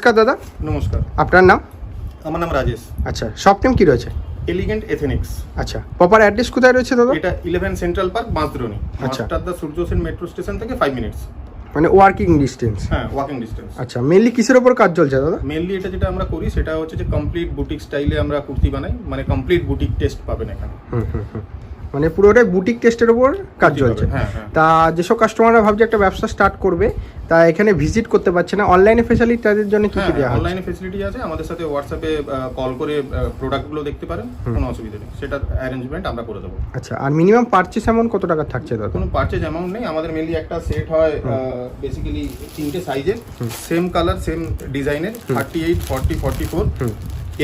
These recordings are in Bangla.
নমস্কার দাদা। নমস্কার। আপনার নাম? আমার নাম রাজেশ। আচ্ছা শপ নেম কি রয়েছে? এলিগেন্ট এথেনিক্স আচ্ছা প্রপার অ্যাড্রেস কোথায় রয়েছে দাদা? এটা ইলেভেন সেন্ট্রাল পার্ক বাঁশদ্রোণী। আচ্ছা। মাস্টারদা সূর্য সেন মেট্রো স্টেশন থেকে ফাইভ মিনিটস মানে ওয়ার্কিং ডিস্টেন্স হ্যাঁ ওয়াকিং ডিস্টেন্স আচ্ছা মেনলি কিসের উপর কাজ চলছে দাদা? মেনলি এটা যেটা আমরা করি সেটা হচ্ছে যে কমপ্লিট বুটিক স্টাইলে আমরা কুর্তি বানাই। মানে কমপ্লিট বুটিক টেস্ট পাবেন এখানে। হুম হুম হুম। মানে পুরোটাই বুটিক টেস্টের ওপর কাজ চলছে। হ্যাঁ, হ্যাঁ। তা যেসব কাস্টমাররা ভাবছে একটা ব্যবসা স্টার্ট করবে তা এখানে ভিজিট করতে পারছে না। অনলাইনে ফেসিলিটি তাদের জন্য কি কি দেওয়া অনলাইনে ফেসিলিটি আছে। আমাদের সাথে হোয়াটসঅ্যাপে কল করে প্রোডাক্টগুলো দেখতে পারেন। কোনো অসুবিধা নেই। সেটা অ্যারেঞ্জমেন্ট আমরা করে দেবো। আচ্ছা আর মিনিমাম পারচেস এমন কত টাকা থাকছে দাদা? কোনো পারচেজ অ্যামাউন্ট নেই। আমাদের মেনলি একটা সেট হয় বেসিক্যালি তিনটে সাইজের সেম কালার সেম ডিজাইনের thirty eight forty forty four.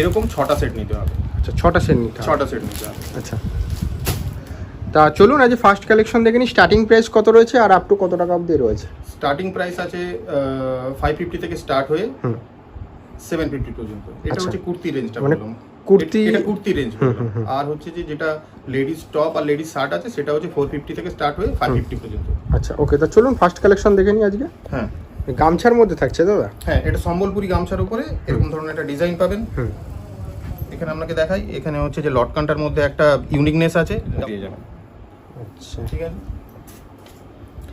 এরকম ছটা সেট নিতে হবে। আচ্ছা ছটা সেট নিতে হবে। ছটা সেট নিতে হবে। আচ্ছা। তা চলুন আজ ফার্স্ট কালেকশন দেখে নিই স্টার্টিং প্রাইস কত রয়েছে আর আপ টু কত টাকা অবধি রয়েছে? স্টার্টিং প্রাইস আছে ফাইভ ফিফটি থেকে স্টার্ট হয়ে। সেভেন ফিফটি পর্যন্ত। এটা আচ্ছা। হচ্ছে কুর্তি রেঞ্জটা মানে কুর্তি- এটা কুর্তি রেঞ্জ হুম, হুম, হুম। আর হচ্ছে যে যেটা লেডিস টপ আর লেডিস শার্ট আছে সেটা হচ্ছে ফোর ফিফটি থেকে স্টার্ট হয়ে ফাইভ ফিফটি পর্যন্ত। আচ্ছা ওকে তা চলুন ফার্স্ট কালেকশন দেখে নিই আজকে। হ্যাঁ। গামছার মধ্যে থাকছে দাদা? হ্যাঁ এটা সম্বলপুরি গামছার উপরে এরকম ধরনের একটা ডিজাইন পাবেন। হুম। এখানে আপনাকে দেখাই এখানে হচ্ছে যে লটকানটার মধ্যে একটা ইউনিকনেস আছে। পেয়ে যাবেন। আচ্ছা। ঠিক আছে?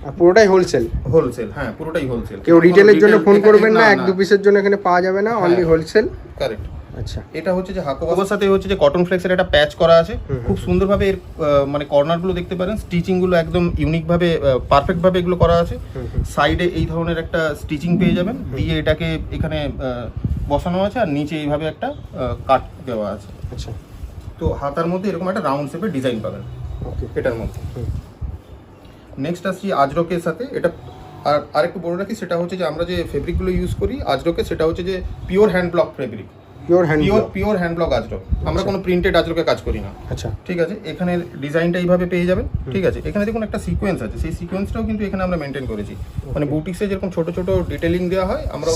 আর পুরোটাই হোলসেল হোলসেল হ্যাঁ পুরোটাই হোলসেল কেউ রিটেলের জন্য ফোন করবেন না এক দু পিসের জন্য এখানে পাওয়া যাবে না অনলি হ্যাঁ। হোলসেল কারেক্ট আচ্ছা। এটা হচ্ছে যে হাকোবার সাথে হচ্ছে যে কটন ফ্লেক্সের একটা প্যাচ করা আছে। খুব সুন্দরভাবে এর মানে কর্নারগুলো দেখতে পারেন স্টিচিংগুলো একদম ইউনিক ভাবে পারফেক্ট ভাবে এগুলো করা আছে। সাইডে এই ধরনের একটা স্টিচিং পেয়ে যাবেন দিয়ে এটাকে এখানে বসানো আছে আর নিচে এইভাবে একটা কাট দেওয়া আছে। আচ্ছা। তো হাতার মধ্যে এরকম একটা রাউন্ড শেপের ডিজাইন পাবেন। ওকে এটার মধ্যে। নেক্সট আসছি আজরকের সাথে। এটা আর আরেকটু বড় রাখি সেটা হচ্ছে যে আমরা যে ফেব্রিকগুলো ইউজ করি আজরকে সেটা হচ্ছে যে pure hand block fabric pure hand pure pure hand block Ajrak. আমরা আচ্ছা। কোনো প্রিন্টেড আজরকে কাজ করি না। আচ্ছা। ঠিক আছে? এখানে ডিজাইনটা এইভাবে পেয়ে যাবেন। ঠিক আছে? এখানে দেখুন একটা সিকোয়েন্স আছে। সেই সিকোয়েন্সটাও কিন্তু এখানে আমরা মেনটেন করেছি। মানে বুটিক্সে যেরকম ছোট ছোট ডিটেলিং দেওয়া হয় আমরা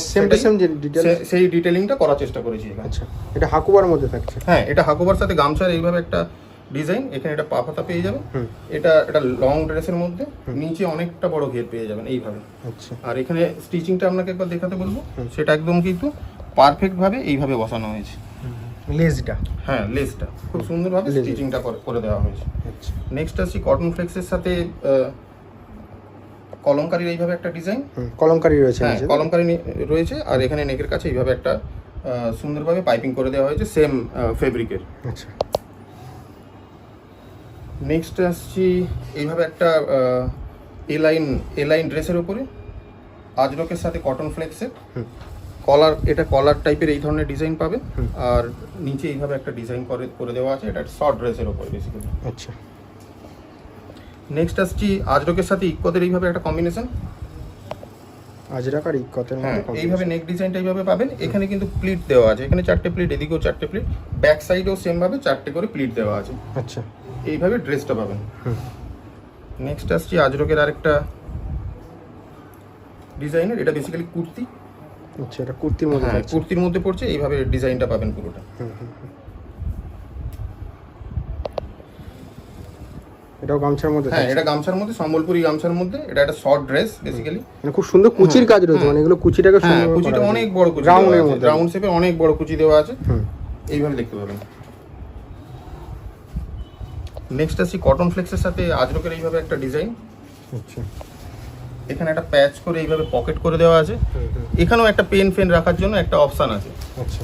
সেই ডিটেলিংটা করার চেষ্টা করেছি আচ্ছা। এটা হাকুবার মধ্যে থাকছে। হ্যাঁ এটা হাকোবার সাথে গামছার এইভাবে একটা ডিজাইন এখানে এটা পা পাতা পেয়ে যাবেন। এটা একটা লং ড্রেসের মধ্যে নিচে অনেকটা বড় ঘের পেয়ে যাবেন এইভাবে। আচ্ছা। আর এখানে স্টিচিংটা আপনাকে একবার দেখাতে বলব। সেটা একদম কিন্তু পারফেক্ট ভাবে এইভাবে বসানো হয়েছে। লেজটা হ্যাঁ লেসটা। খুব সুন্দরভাবে. স্টিচিংটা করে দেওয়া হয়েছে। আচ্ছা। নেক্সট আসছি কটন ফ্লেক্সের সাথে কলমকারির এইভাবে একটা ডিজাইন কলমকারি রয়েছে হ্যাঁ কলমকারি রয়েছে। আর এখানে নেকের কাছে এইভাবে একটা সুন্দরভাবে পাইপিং করে দেওয়া হয়েছে সেম ফেব্রিকের আচ্ছা। নেক্সট আসছি এইভাবে একটা এলাইন এলাইন ড্রেসের উপরে। আজরকের সাথে কটন ফ্লেক্সের। কলার এটা কলার টাইপের এই ধরনের ডিজাইন হুম। আর নিচে এইভাবে একটা ডিজাইন করে করে দেওয়া আছে। এটা শর্ট ড্রেসের উপরে বেসিক্যালি আচ্ছা। নেক্সট আসছি আজরকের সাথে ইকোদের এইভাবে একটা কম্বিনেশন আজরাক আর ইকতের মধ্যে এইভাবে নেক ডিজাইনটা এইভাবে পাবেন। এখানে কিন্তু প্লিট দেওয়া আছে। এখানে চারটে প্লিট এদিকেও চারটে প্লিট ব্যাক সাইডেও সেম ভাবে চারটে করে প্লিট দেওয়া আছে। আচ্ছা। এইভাবে ড্রেসটা পাবেন। নেক্সট আসছি আজরকের আরেকটা ডিজাইনের এটা বেসিক্যালি কুর্তি। আচ্ছা এটা কুর্তির মধ্যে হ্যাঁ কুর্তির মধ্যে পড়ছে এইভাবে ডিজাইনটা পাবেন পুরোটা। এটাও গামছার মধ্যে হ্যাঁ এটা গামছার মধ্যে সম্বলপুরি গামছার মধ্যে এটা একটা শর্ট ড্রেস বেসিক্যালি মানে খুব সুন্দর কুচির কাজ রয়েছে মানে এগুলো কুচিটাকে হ্যাঁ সুন্দর কুচিটা অনেক বড় কুচি রাউন্ডের মধ্যে। রাউন্ড শেপে অনেক বড় কুচি দেওয়া আছে। এইভাবে দেখতে পাবেন। নেক্সট আসি কটন ফ্লেক্সের সাথে আজরকের এইভাবে একটা ডিজাইন আচ্ছা। এখানে একটা প্যাচ করে এইভাবে পকেট করে দেওয়া আছে। এখানেও একটা পেন ফেন রাখার জন্য একটা অপশান আছে। আচ্ছা।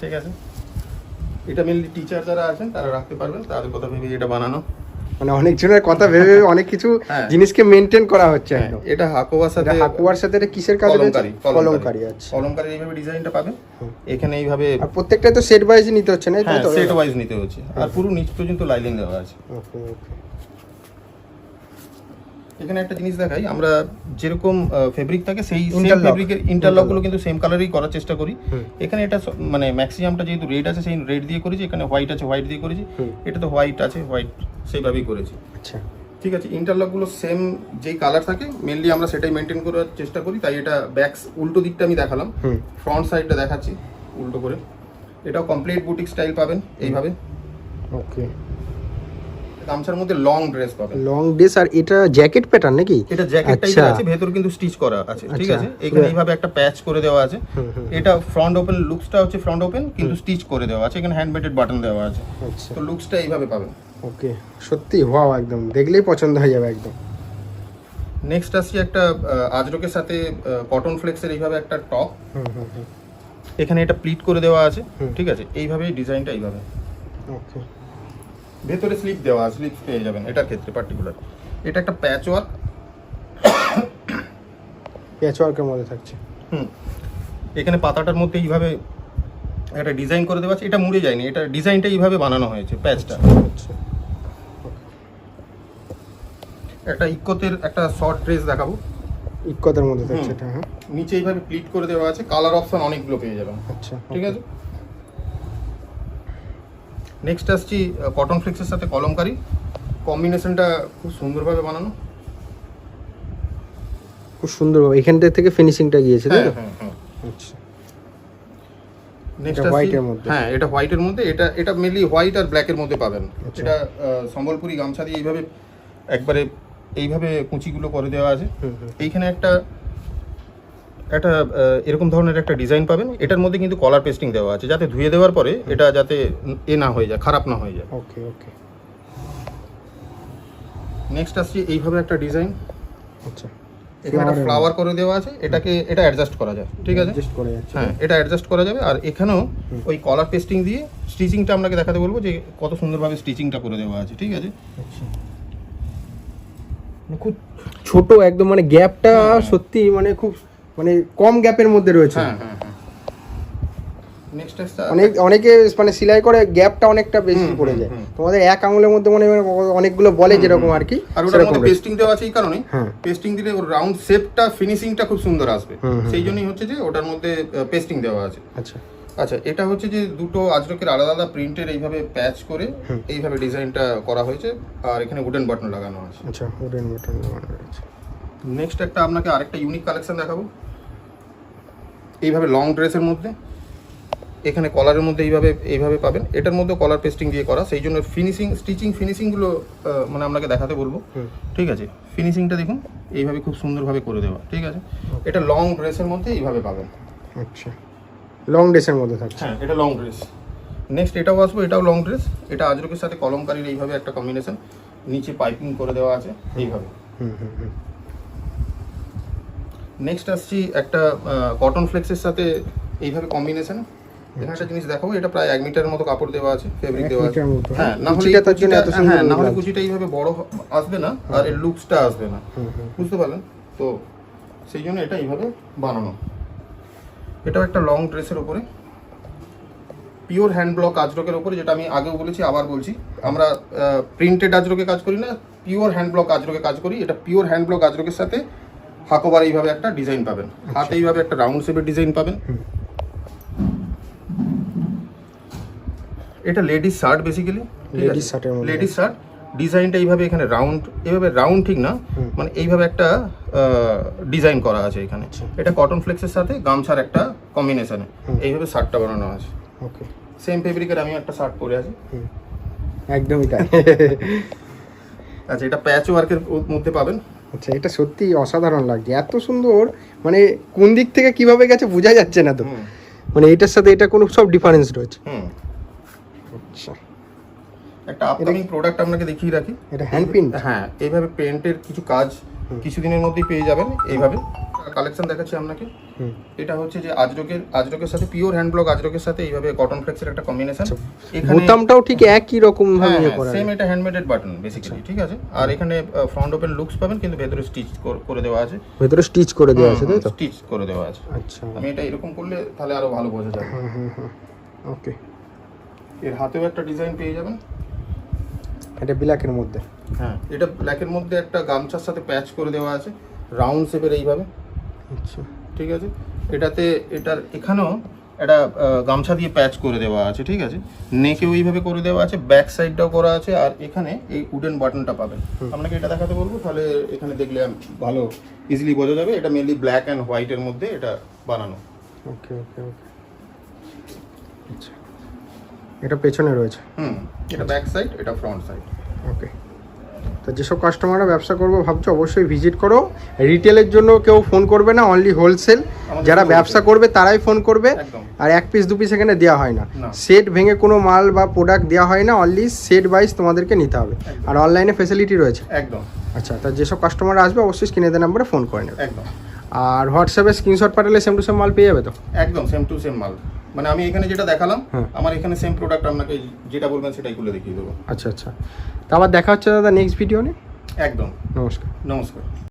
ঠিক আছে? এটা মেনলি টিচার যারা আছেন তারা রাখতে পারবেন। তাদের কথা ভেবে এটা বানানো। মানে অনেক জনের কথা ভেবে ভেবে অনেক কিছু হ্যাঁ। জিনিসকে মেনটেন করা হচ্ছে হ্যাঁ, এটা হাকোবার সাথে হাকুয়ার সাথে এটা কিসের কাজ কলমকারি কলমকারি। আচ্ছা। কলমকারি এইভাবে ডিজাইনটা পাবে এখানে এইভাবে আর প্রত্যেকটা তো সেট ওয়াইজ নিতে হচ্ছে না? হ্যাঁ সেট ওয়াইজ নিতে হচ্ছে। আর পুরো নিচ পর্যন্ত লাইলিং দেওয়া আছে। ওকে ওকে। এখানে একটা জিনিস দেখাই আমরা যেরকম ফেব্রিক থাকে সেই সেম ফেব্রিকের ইন্টারলকগুলো কিন্তু সেম কালারই করার চেষ্টা করি। এখানে এটা মানে ম্যাক্সিমামটা যেহেতু রেড আছে সেই রেড দিয়ে করেছি এখানে হোয়াইট আছে হোয়াইট দিয়ে করেছি। এটা তো হোয়াইট আছে হোয়াইট সেইভাবেই করেছি। আচ্ছা। ঠিক আছে ইন্টারলকগুলো সেম যেই কালার থাকে মেনলি আমরা সেটাই মেনটেন করার চেষ্টা করি তাই এটা ব্যাকস উল্টো দিকটা আমি দেখালাম। ফ্রন্ট সাইডটা দেখাচ্ছি উল্টো করে। এটাও কমপ্লিট বুটিক স্টাইল পাবেন এইভাবে। ওকে গামছার মধ্যে লং ড্রেস পাবেন। লং ড্রেস আর এটা জ্যাকেট প্যাটার্ন নাকি? এটা জ্যাকেট আচ্ছা। টাইপের আছে ভেতর কিন্তু স্টিচ করা আছে ঠিক আচ্ছা। আছে? এখানে এইভাবে একটা প্যাচ করে দেওয়া আছে। এটা ফ্রন্ট ওপেন লুকসটা হচ্ছে ফ্রন্ট ওপেন কিন্তু স্টিচ করে দেওয়া আছে। এখানে হ্যান্ডমেডেড বাটন দেওয়া আছে। আচ্ছা। তো লুকসটা এইভাবে পাবেন। ওকে সত্যি ওয়াও একদম। দেখলেই পছন্দ হয়ে যাবে একদম। নেক্সট আসছি একটা আজরকের সাথে কটন ফ্লেক্সের এইভাবে একটা টপ এখানে এটা প্লিট করে দেওয়া আছে। ঠিক আছে? এইভাবে ডিজাইনটা এইভাবে। ওকে ভেতরে স্লিপ দেওয়া স্লিপ পেয়ে যাবেন এটার ক্ষেত্রে পার্টিকুলার এটা একটা প্যাচ ওয়ার্ক প্যাচ ওয়ার্কের মধ্যে থাকছে। হুম। এখানে পাতাটার মধ্যে এইভাবে একটা ডিজাইন করে দেওয়া আছে। এটা মুড়ে যায়নি এটা ডিজাইনটা এইভাবে বানানো হয়েছে প্যাচটা একটা ইকোতের একটা শর্ট ড্রেস দেখাবো। ইক্কতের মধ্যে থাকছে এটা হ্যাঁ। নিচে এইভাবে প্লিট করে দেওয়া আছে কালার অপশন অনেকগুলো পেয়ে যাবেন। আচ্ছা ঠিক আছে? নেক্সট আসছি কটন ফ্লেক্সের সাথে কলমকারি। কম্বিনেশনটা খুব সুন্দরভাবে বানানো। খুব সুন্দরভাবে এখানটা থেকে ফিনিশিংটা গিয়েছে তাই তো? হ্যাঁ হ্যাঁ। হ্যাঁ আচ্ছা নেক্সট মধ্যে। হ্যাঁ এটা হোয়াইটের মধ্যে। এটা এটা মেনলি হোয়াইট আর ব্ল্যাকের মধ্যে পাবেন। আচ্ছা। এটা সম্বলপুরি গামছা দিয়ে এইভাবে একবারে এইভাবে কুচিগুলো করে দেওয়া আছে। এইখানে একটা একটা এরকম ধরনের একটা ডিজাইন পাবেন। এটার মধ্যে কিন্তু কলার পেস্টিং দেওয়া আছে। যাতে ধুয়ে দেওয়ার পরে এটা যাতে এ না হয়ে যায় খারাপ না হয়ে যায়। ওকে ওকে নেক্সট আসছে এইভাবে একটা ডিজাইন। আচ্ছা। এখানে একটা ফ্লাওয়ার করে দেওয়া আছে। এটাকে এটা অ্যাডজাস্ট করা যায়। ঠিক আছে? অ্যাডজাস্ট করে যাচ্ছে। হ্যাঁ এটা অ্যাডজাস্ট করা যাবে। আর এখানেও ওই কলার পেস্টিং দিয়ে স্টিচিংটা আপনাকে দেখাতে বলব যে কত সুন্দরভাবে স্টিচিংটা করে দেওয়া আছে। ঠিক আছে? আচ্ছা। মানে খুব ছোট একদম মানে গ্যাপটা সত্যি মানে খুব মানে কম গ্যাপের মধ্যে রয়েছে। হ্যাঁ হ্যাঁ হ্যাঁ। অনেক অনেকে মানে সেলাই করে গ্যাপটা অনেকটা বেশি পড়ে যায়। তোমাদের এক আঙুলের মধ্যে মানে অনেকগুলো বলে যেরকম আর কি আর ওটার মধ্যে পেস্টিং দেওয়া আছে এই কারণেই। হ্যাঁ। পেস্টিং দিলে ওর রাউন্ড শেপটা ফিনিশিংটা খুব সুন্দর আসবে। সেই জন্যই হচ্ছে যে ওটার মধ্যে পেস্টিং দেওয়া আছে। আচ্ছা। আচ্ছা এটা হচ্ছে যে দুটো আজরকের আলাদা আলাদা প্রিন্টের এইভাবে প্যাচ করে এইভাবে ডিজাইনটা করা হয়েছে। আর এখানে উডেন বাটন লাগানো আছে। আচ্ছা উডেন বাটন লাগানো রয়েছে। নেক্সট একটা আপনাকে আরেকটা ইউনিক কালেকশন দেখাবো। এইভাবে লং ড্রেসের মধ্যে এখানে কলারের মধ্যে এইভাবে এইভাবে পাবেন। এটার মধ্যে কলার পেস্টিং দিয়ে করা। সেই জন্য ফিনিশিং স্টিচিং ফিনিশিংগুলো মানে আপনাকে দেখাতে বলব। ঠিক আছে? ফিনিশিংটা দেখুন এইভাবে খুব সুন্দরভাবে করে দেওয়া। ঠিক আছে? এটা লং ড্রেসের মধ্যে এইভাবে পাবেন। আচ্ছা। লং ড্রেসের মধ্যে থাকছে। হ্যাঁ এটা লং ড্রেস নেক্সট এটাও আসব এটাও লং ড্রেস এটা আজরকের সাথে কলমকারীর এইভাবে একটা কম্বিনেশন নিচে পাইপিং করে দেওয়া আছে এইভাবে। হুম হুম হুম। নেক্সট আসছি একটা কটন ফ্লেক্সের সাথে এইভাবে কম্বিনেশন এখানে একটা জিনিস দেখাবো এটা প্রায় এক মিটারের মতো কাপড় দেওয়া আছে ফেব্রিক দেওয়া আছে। হ্যাঁ না হলে তার জন্য এত হ্যাঁ না হলে কুচিটা এইভাবে বড় আসবে না আর এর লুকসটা আসবে না। বুঝতে পারলেন? তো সেই জন্য এটা এইভাবে বানানো। এটাও একটা লং ড্রেসের উপরে। পিওর হ্যান্ড ব্লক আজরকের উপরে যেটা আমি আগেও বলেছি আবার বলছি। আমরা প্রিন্টেড আজরকে কাজ করি না পিওর হ্যান্ড ব্লক আজরকে কাজ করি। এটা পিওর হ্যান্ড ব্লক আজরকের সাথে হাকোবার এইভাবে একটা ডিজাইন পাবেন। হাতে এইভাবে একটা রাউন্ড শেপের ডিজাইন পাবেন। এটা লেডিস শার্ট বেসিক্যালি লেডিস এর মধ্যে। লেডিস শার্ট ডিজাইনটা এইভাবে এখানে রাউন্ড এইভাবে রাউন্ড ঠিক না মানে এইভাবে একটা ডিজাইন করা আছে এখানে। আচ্ছা। এটা কটন ফ্লেক্সের সাথে গামছার একটা কম্বিনেশনে এইভাবে শার্টটা বানানো আছে। ওকে। সেম ফেব্রিকের আমি একটা শার্ট পরে আছি। একদমই তাই। আচ্ছা এটা প্যাচ ওয়ার্কের মধ্যে পাবেন। আচ্ছা এটা সত্যি অসাধারণ লাগছে। এত সুন্দর মানে কোন দিক থেকে কীভাবে গেছে বোঝা যাচ্ছে না তো। মানে এটার সাথে এটা কোনো সব ডিফারেন্স রয়েছে। আচ্ছা। একটা আপকামিং প্রোডাক্ট আপনাকে দেখিয়ে রাখি। এটা হ্যান্ড প্রিন্ট হ্যাঁ এইভাবে পেন্টের কিছু কাজ কিছুদিনের মধ্যেই পেয়ে যাবেন এইভাবে। কালেকশন দেখাচ্ছি আপনাকে। এটা হচ্ছে যে আজরকের আজরকের সাথে পিওর হ্যান্ড ব্লক আজরকের সাথে এইভাবে কটন ফ্লেক্সের একটা কম্বিনেশন বোতামটাও ঠিক একই রকম ভাবে ইয়ে করা সেম এটা হ্যান্ডমেডেড বাটন বেসিক্যালি ঠিক আছে? আর এখানে ফ্রন্ট ওপেন লুকস পাবেন কিন্তু ভেতরে স্টিচ করে দেওয়া আছে। ভেতরে স্টিচ করে দেওয়া আছে তাই তো? স্টিচ করে দেওয়া আছে। আচ্ছা। আমি এটা এরকম করলে তাহলে আরও ভালো বোঝা যাবে। ওকে। এর হাতেও একটা ডিজাইন পেয়ে যাবেন। এটা ব্ল্যাকের মধ্যে। হ্যাঁ। এটা ব্ল্যাকের মধ্যে একটা গামছার সাথে প্যাচ করে দেওয়া আছে রাউন্ড শেপের এইভাবে। আচ্ছা। ঠিক আছে? এটাতে এটার এখানেও একটা গামছা দিয়ে প্যাচ করে দেওয়া আছে ঠিক আছে? নেকেও এইভাবে করে দেওয়া আছে ব্যাক সাইডটাও করা আছে আর এখানে এই উডেন বাটনটা পাবেন। আপনাকে এটা দেখাতে বলব তাহলে এখানে দেখলে ভালো ইজিলি বোঝা যাবে। এটা মেনলি ব্ল্যাক অ্যান্ড হোয়াইটের মধ্যে এটা বানানো। ওকে ওকে ওকে। আচ্ছা। এটা পেছনে রয়েছে। হুম এটা ব্যাক সাইড এটা ফ্রন্ট সাইড ওকে। তো যেসব কাস্টমাররা ব্যবসা করব ভাবছ অবশ্যই ভিজিট করো। রিটেলের জন্য কেউ ফোন করবে না অনলি হোলসেল যারা ব্যবসা করবে তারাই ফোন করবে। আর এক পিস দু পিস এখানে দেওয়া হয় না। সেট ভেঙে কোনো মাল বা প্রোডাক্ট দেওয়া হয় না অনলি সেট ওয়াইজ তোমাদেরকে নিতে হবে। আর অনলাইনে ফেসিলিটি রয়েছে। একদম। আচ্ছা তা যেসব কাস্টমার আসবে অবশ্যই স্ক্রিনে দেওয়া নাম্বারে ফোন করে নেবে। একদম। আর হোয়াটসঅ্যাপে স্ক্রিনশট পাঠালে সেম টু সেম মাল পেয়ে যাবে তো? একদম সেম টু সেম মাল। মানে আমি এখানে যেটা দেখালাম। আমার এখানে সেম প্রোডাক্ট আপনাকে যেটা বলবেন সেটাই খুলে দেখিয়ে দেবো। আচ্ছা আচ্ছা। তা আবার দেখা হচ্ছে দাদা নেক্সট ভিডিও নিয়ে? একদম। নমস্কার। নমস্কার।